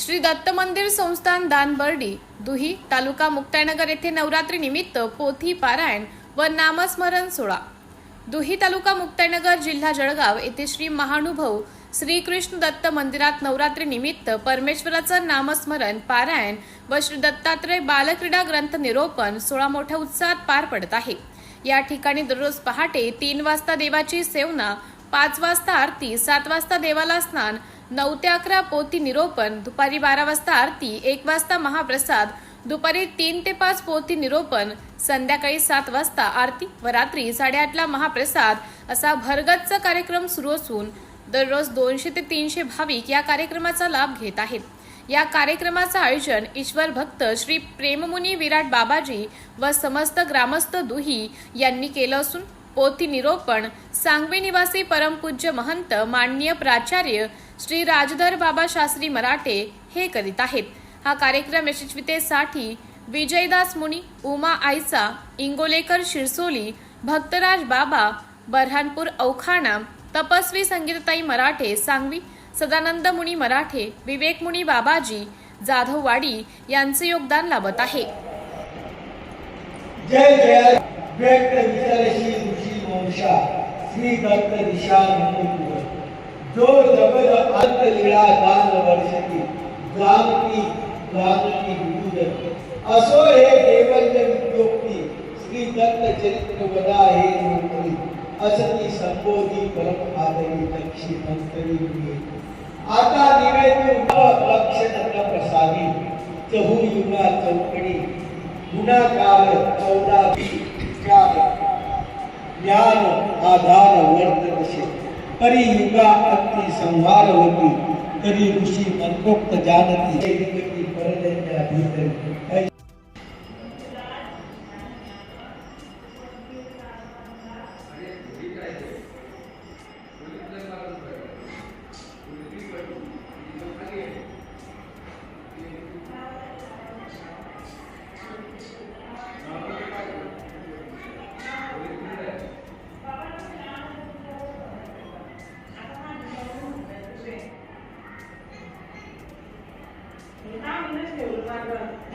श्री दत्त मंदिर संस्थान दानबर्डी दुही तालुका मुक्ताईनगर येथे नवरात्री निमित्त पोथी पारायण व नामस्मरण सोहळा. दुही तालुका मुक्ताईनगर जिल्हा जळगाव येथे श्री महानुभव श्रीकृष्ण दत्त मंदिरात नवरात्री निमित्त परमेश्वराचं नामस्मरण पारायण व श्री दत्तात्रय बालक्रीडा ग्रंथ निरोपण सोळा मोठ्या उत्साहात पार पडत आहे. या ठिकाणी दररोज पहाटे तीन वाजता देवाची सेवना पाच वाजता आरती सात वाजता देवाला स्नान नऊ ते अकरा पोथी निरोपण दुपारी बारा वाजता आरती एक वाजता महाप्रसाद दुपारी तीन ते पाच पोथी निरोपण संध्याकाळी सात वाजता आरती व रात्री साडेआठला महाप्रसाद असा भरगतचा कार्यक्रम सुरू असून दररोज दोनशे ते तीनशे भाविक या कार्यक्रमाचा लाभ घेत आहेत. या कार्यक्रमाचं आयोजन ईश्वर भक्त श्री प्रेममुनी विराट बाबाजी व समस्त ग्रामस्थ दुही यांनी केलं असून पोथी निरोपण सांगवी निवासी परमपूज्य महंत माननीय प्राचार्य श्री राजधर बाबा शास्त्री मराठे हे करीत आहेत. हा कार्यक्रम यशस्वीतेसाठी विजयदास मुनी उमा आयसा इंगोलेकर शिरसोली भक्तराज बाबा बऱ्हाणपूर औखाणा तपस्वी संगीतताई मराठे सांगवी सदानंद मुनी मराठे विवेक मुनी बाबाजी जाधववाडी यांचे योगदान लाभत आहे. ಶ್ರೀ ಡಾಕ್ಟರ್ ನಿಶಾ ನಂಬಿಕೆ जो जबल अंत लीला दान वर्ष की दान की दान की विभूजन असो हे देवल्य योक्ति श्री दत्त चरित्र बदा हे नोकरी असति संबोधि परम आदरी लक्षी मंत्री हुए। आता निवेदन तो लक्षण का प्रसादी। चहु युगा चौकड़ी। गुणा काल चौदह ज्ञान आधार वर्तनशे परी युगा अति संहार होती. तरी ऋषी मनोक्त जानती जैविकती भीतर definition it was like a